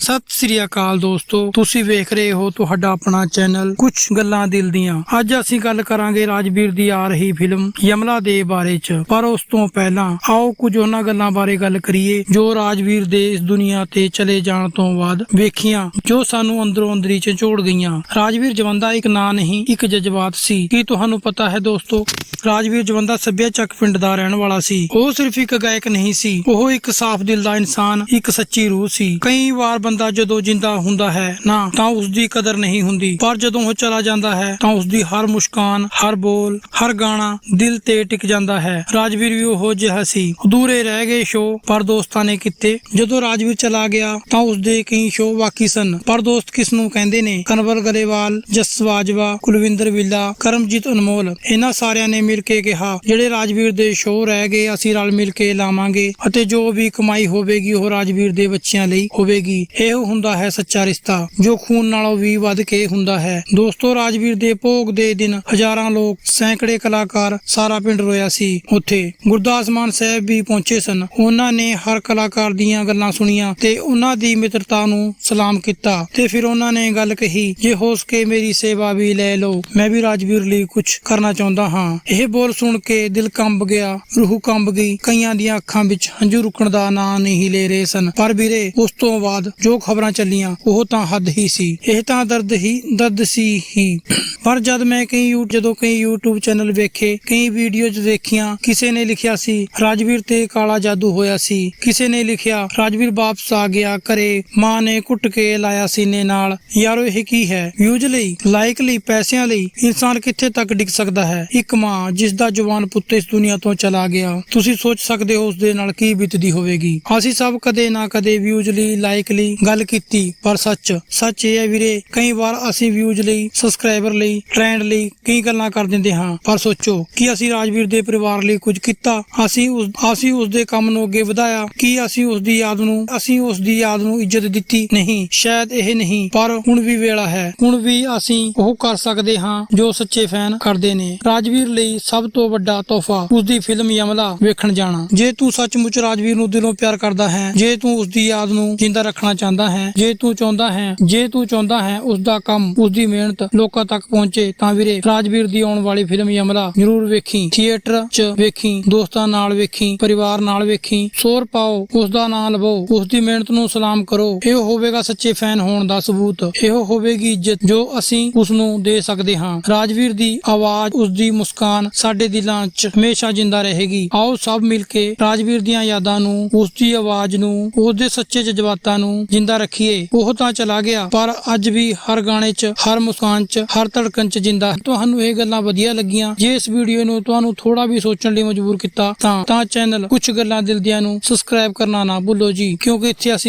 ਸਤਿ ਸ੍ਰੀ ਅਕਾਲ ਦੋਸਤੋ, ਤੁਸੀਂ ਵੇਖ ਰਹੇ ਹੋ ਤੁਹਾਡਾ ਆਪਣਾ ਚੈਨਲ ਕੁਝ ਗੱਲਾਂ ਦਿਲ ਦੀਆਂ। ਅੱਜ ਅਸੀਂ ਗੱਲ ਕਰਾਂਗੇ ਰਾਜਵੀਰ ਦੀ ਆ ਰਹੀ ਫਿਲਮ ਯਮਲਾ ਦੇ ਬਾਰੇ ਚ। ਪਰ ਉਸ ਤੋਂ ਪਹਿਲਾਂ ਆਓ ਕੁਝ ਉਹਨਾਂ ਗੱਲਾਂ ਬਾਰੇ ਗੱਲ ਕਰੀਏ ਜੋ ਰਾਜਵੀਰ ਦੇ ਇਸ ਦੁਨੀਆ ਤੇ ਚਲੇ ਜਾਣ ਤੋਂ ਬਾਅਦ ਵੇਖੀਆਂ, ਜੋ ਸਾਨੂੰ ਅੰਦਰੋਂ ਅੰਦਰੀ ਝੰਜੋੜ ਗਈਆਂ। ਰਾਜਵੀਰ ਜਵੰਦਾ ਇੱਕ ਨਾਂ ਨਹੀਂ, ਇੱਕ ਜਜ਼ਬਾਤ ਸੀ। ਕੀ ਤੁਹਾਨੂੰ ਪਤਾ ਹੈ ਦੋਸਤੋ, ਰਾਜਵੀਰ ਜਵੰਦਾ ਸੱਭਿਆਚੱਕ ਪਿੰਡ ਦਾ ਰਹਿਣ ਵਾਲਾ ਸੀ। ਉਹ ਸਿਰਫ ਇੱਕ ਗਾਇਕ ਨਹੀਂ ਸੀ, ਉਹ ਇੱਕ ਸਾਫ਼ ਦਿਲ ਦਾ ਇਨਸਾਨ, ਇੱਕ ਸੱਚੀ ਰੂਹ ਸੀ। ਕਈ ਵਾਰ ਬੰਦਾ ਜਦੋਂ ਜਿੰਦਾ ਹੁੰਦਾ ਹੈ ਨਾ, ਤਾਂ ਉਸ ਦੀ ਕਦਰ ਨਹੀਂ ਹੁੰਦੀ। ਪਰ ਜਦੋਂ ਉਹ ਚਲਾ ਜਾਂਦਾ ਹੈ, ਤਾਂ ਉਸ ਦੀ ਹਰ ਮੁਸਕਾਨ, ਹਰ ਬੋਲ, ਹਰ ਗਾਣਾ ਦਿਲ ਤੇ ਟਿਕ ਜਾਂਦਾ ਹੈ। ਰਾਜਵੀਰ ਵੀ ਉਹ ਜਿਹਾ ਸੀ। ਅਧੂਰੇ ਰਹਿ ਗਏ ਸ਼ੋਅ, ਪਰ ਦੋਸਤਾਂ ਨੇ ਕੀਤੇ। ਜਦੋਂ ਰਾਜਵੀਰ ਚਲਾ ਗਿਆ, ਤਾਂ ਉਸ ਦੇ ਕਈ ਸ਼ੋਅ ਬਾਕੀ ਸਨ। ਪਰ ਦੋਸਤ ਕਿਸ ਨੂੰ ਕਹਿੰਦੇ ਨੇ? ਕਨਵਰ ਗਰੇਵਾਲ, ਜਸ ਬਾਜਵਾ ਕੁਲਵਿੰਦਰ ਵਿਲਾ, ਕਰਮਜੀਤ ਅਨਮੋਲ। ਇਹਨਾਂ ਸਾਰਿਆਂ ਨੇ ਮਿਲ ਕੇ ਕਿਹਾ, ਜਿਹੜੇ ਰਾਜਵੀਰ ਦੇ ਸ਼ੋਅ ਰਹਿ ਗਏ, ਅਸੀਂ ਰਲ ਮਿਲ ਕੇ ਲਾਵਾਂਗੇ। ਅਤੇ ਜੋ ਵੀ ਕਮਾਈ ਹੋਵੇਗੀ, ਉਹ ਰਾਜਵੀਰ ਦੇ ਬੱਚਿਆਂ ਲਈ ਹੋਵੇਗੀ। ਇਹ ਹੁੰਦਾ ਹੈ ਸੱਚਾ ਰਿਸ਼ਤਾ, ਜੋ ਖੂਨ ਨਾਲੋਂ ਵੀ ਵੱਧ ਕੇ ਹੁੰਦਾ ਹੈ। ਦੋਸਤੋ, ਰਾਜਵੀਰ ਦੇ ਭੋਗ ਦੇ ਦਿਨ ਹਜ਼ਾਰਾਂ ਲੋਕ, ਸੈਂਕੜੇ ਕਲਾਕਾਰ ਸਾਰਾ ਪਿੰਡ ਰੋਇਆ ਸੀ। ਉੱਥੇ ਗੁਰਦਾਸ ਮਾਨ ਸਾਹਿਬ ਵੀ ਪਹੁੰਚੇ ਸਨ। ਉਹਨਾਂ ਨੇ ਹਰ ਕਲਾਕਾਰ ਦੀਆਂ ਗੱਲਾਂ ਸੁਣੀਆਂ ਤੇ ਉਹਨਾਂ ਦੀ ਮਿੱਤਰਤਾ ਨੂੰ ਸਲਾਮ ਕੀਤਾ ਤੇ ਫਿਰ ਉਹਨਾਂ ਨੇ ਗੱਲ ਕਹੀ, ਜੇ ਹੋ ਸਕੇ ਮੇਰੀ ਸੇਵਾ ਵੀ ਲੈ ਲਓ, ਮੈਂ ਵੀ ਰਾਜਵੀਰ ਲਈ ਕੁਝ ਕਰਨਾ ਚਾਹੁੰਦਾ ਹਾਂ। ਇਹ ਬੋਲ ਸੁਣ ਕੇ ਦਿਲ ਕੰਬ ਗਿਆ, ਰੂਹ ਕੰਬ ਗਈ। ਕਈਆਂ ਦੀਆਂ ਅੱਖਾਂ ਵਿੱਚ ਹੰਝੂ ਰੁਕਣ ਦਾ ਨਾਂ ਨਹੀਂ ਲੈ ਰਹੇ ਸਨ। ਪਰ ਵੀਰੇ, ਉਸ ਤੋਂ ਬਾਅਦ ਜੋ ਖਬਰਾਂ ਚੱਲੀਆਂ, ਉਹ ਤਾਂ ਹੱਦ ਹੀ ਸੀ। ਇਹ ਤਾਂ ਦਰਦ ਹੀ, ਦਰਦ ਸੀ ਹੀ। ਪਰ ਜਦ ਮੈਂ ਕਈ ਜਦੋਂ ਕਈ YouTube ਚੈਨਲ ਵੇਖੇ, ਕਈ ਵੀਡੀਓਜ਼ ਦੇਖੀਆਂ, ਕਿਸੇ ਨੇ ਲਿਖਿਆ ਸੀ, ਰਾਜਵੀਰ ਤੇ ਕਾਲਾ ਜਾਦੂ ਹੋਇਆ ਸੀ। ਕਿਸੇ ਨੇ ਲਿਖਿਆ, ਰਾਜਵੀਰ ਵਾਪਸ ਆ ਗਿਆ ਘਰੇ, ਮਾਂ ਨੇ ਕੁੱਟ ਕੇ ਲਾਇਆ ਸੀਨੇ ਨਾਲ। ਯਾਰੋ, ਇਹ ਕੀ ਹੈ? ਵਿਊਜ਼ ਲਈ ਲਾਈਕ ਲਈ, ਪੈਸਿਆਂ ਲਈ, ਇਨਸਾਨ ਕਿੱਥੇ ਤੱਕ ਡਿੱਗ ਸਕਦਾ ਹੈ? ਇੱਕ ਮਾਂ, ਜਿਸ ਦਾ ਜਵਾਨ ਪੁੱਤ ਇਸ ਦੁਨੀਆ ਤੋਂ ਚਲਾ ਗਿਆ। ਤੁਸੀਂ ਸੋਚ ਸਕਦੇ ਹੋ ਉਸ ਦੇ ਨਾਲ ਕੀ ਬੀਤਦੀ ਹੋਵੇਗੀ। ਅਸੀਂ ਸਭ ਕਦੇ ਨਾ ਕਦੇ ਵਿਊਜ਼ ਲਈ ਲਾਈਕ ਲਈ ਗੱਲ ਕੀਤੀ, ਪਰ ਸੱਚ। ਸੱਚ ਇਹ ਹੈ ਵੀਰੇ, ਕਈ ਵਾਰ ਅਸੀਂ ਵਿਊਜ਼ ਲਈ ਸਬਸਕ੍ਰਾਈਬਰ ਲਈ ਟ੍ਰੈਂਡ ਲਈ ਕਈ ਗੱਲਾਂ ਕਰ ਦਿੰਦੇ ਹਾਂ। ਪਰ ਸੋਚੋ, ਕਿ ਅਸੀਂ ਰਾਜਵੀਰ ਦੇ ਪਰਿਵਾਰ ਲਈ ਕੁਝ ਕੀਤਾ? ਅਸੀਂ ਉਸ ਅਸੀਂ ਉਸ ਦੇ ਕੰਮ ਨੂੰ ਅੱਗੇ ਵਧਾਇਆ? ਕੀ ਅਸੀਂ ਉਸ ਦੀ ਯਾਦ ਨੂੰ, ਅਸੀਂ ਉਸ ਦੀ ਯਾਦ ਨੂੰ ਇੱਜ਼ਤ ਦਿੱਤੀ? ਨਹੀਂ, ਸ਼ਾਇਦ ਇਹ ਨਹੀਂ। ਪਰ ਹੁਣ ਵੀ ਵੇਲਾ ਹੈ। ਹੁਣ ਵੀ ਅਸੀਂ ਉਹ ਕਰ ਸਕਦੇ ਹਾਂ ਜੋ ਸੱਚੇ ਫੈਨ ਕਰਦੇ ਨੇ। ਰਾਜਵੀਰ ਲਈ ਸਭ ਤੋਂ ਵੱਡਾ ਤੋਹਫਾ ਉਸ ਦੀ ਫਿਲਮ ਯਮਲਾ ਵੇਖਣ ਜਾਣਾ। ਜੇ ਤੂੰ ਸੱਚਮੁੱਚ ਰਾਜਵੀਰ ਨੂੰ ਦਿਲੋਂ ਪਿਆਰ ਕਰਦਾ ਹੈ, ਜੇ ਤੂੰ ਉਸ ਦੀ ਯਾਦ ਨੂੰ ਜਿੰਦਾ ਰੱਖਣਾ ਚਾਹੁੰਦਾ ਹੈ। ਜੇ ਤੂੰ ਚਾਹੁੰਦਾ ਹੈ, ਜੇ ਤੂੰ ਚਾਹੁੰਦਾ ਹੈ ਉਸ ਦਾ ਕੰਮ ਉਸ ਦੀ ਮਿਹਨਤ ਲੋਕਾਂ ਤੱਕ ਪਹੁੰਚੇ, ਤਾਂ ਵੀਰੇ ਰਾਜਵੀਰ ਦੀ ਆਉਣ ਵਾਲੀ ਫਿਲਮ ਯਮਲਾ ਜ਼ਰੂਰ ਵੇਖੀ। ਥੀਏਟਰ 'ਚ ਵੇਖੀ, ਦੋਸਤਾਂ ਨਾਲ ਵੇਖੀ, ਪਰਿਵਾਰ ਨਾਲ ਵੇਖੀ। ਸ਼ੋਰ ਪਾਓ ਉਸ ਦਾ ਨਾਮ ਲਵੋ ਉਸ ਦੀ ਮਿਹਨਤ ਨੂੰ ਸਲਾਮ ਕਰੋ। ਇਹ ਹੋਵੇਗਾ ਸੱਚੇ ਫੈਨ ਹੋਣ ਦਾ ਸਬੂਤ। ਇਹੋ ਹੋਵੇਗੀ ਇੱਜ਼ਤ ਜੋ ਅਸੀਂ ਉਸ ਨੂੰ ਦੇ ਸਕਦੇ ਹਾਂ। ਰਾਜਵੀਰ ਦੀ ਆਵਾਜ਼ ਉਸ ਦੀ ਮੁਸਕਾਨ ਸਾਡੇ ਦਿਲਾਂ 'ਚ ਹਮੇਸ਼ਾ ਜਿੰਦਾ ਰਹੇਗੀ। ਆਓ ਸਭ ਮਿਲ ਕੇ ਰਾਜਵੀਰ ਦੀਆਂ ਯਾਦਾਂ ਨੂੰ ਉਸ ਦੀ ਆਵਾਜ਼ ਨੂੰ ਉਸ ਦੇ ਸੱਚੇ ਜਜ਼ਬਾਤਾਂ ਨੂੰ ਜਿੰਦਾ ਰੱਖੀਏ। ਉਹ ਤਾਂ ਚਲਾ ਗਿਆ, ਪਰ ਅੱਜ ਵੀ ਹਰ ਗਾਣੇ 'ਚ, ਹਰ ਮੁਸਕਾਨ 'ਚ, ਹਰ ਧੜਕਣ 'ਚ ਜਿੰਦਾ। ਤੁਹਾਨੂੰ ਇਹ ਗੱਲਾਂ ਵਧੀਆ ਲੱਗੀਆਂ। ਜੇ ਇਸ ਵੀਡੀਓ ਨੂੰ ਤੁਹਾਨੂੰ ਥੋੜਾ ਵੀ ਸੋਚਣ ਲਈ ਮਜਬੂਰ ਕੀਤਾ ਤਾਂ ਤਾਂ ਚੈਨਲ ਕੁਝ ਗੱਲਾਂ ਦਿਲ ਦੀਆਂ ਨੂੰ ਸਬਸਕ੍ਰਾਈਬ ਕਰਨਾ ਨਾ ਭੁੱਲੋ ਜੀ। ਕਿਉਂਕਿ ਇੱਥੇ ਅਸੀਂ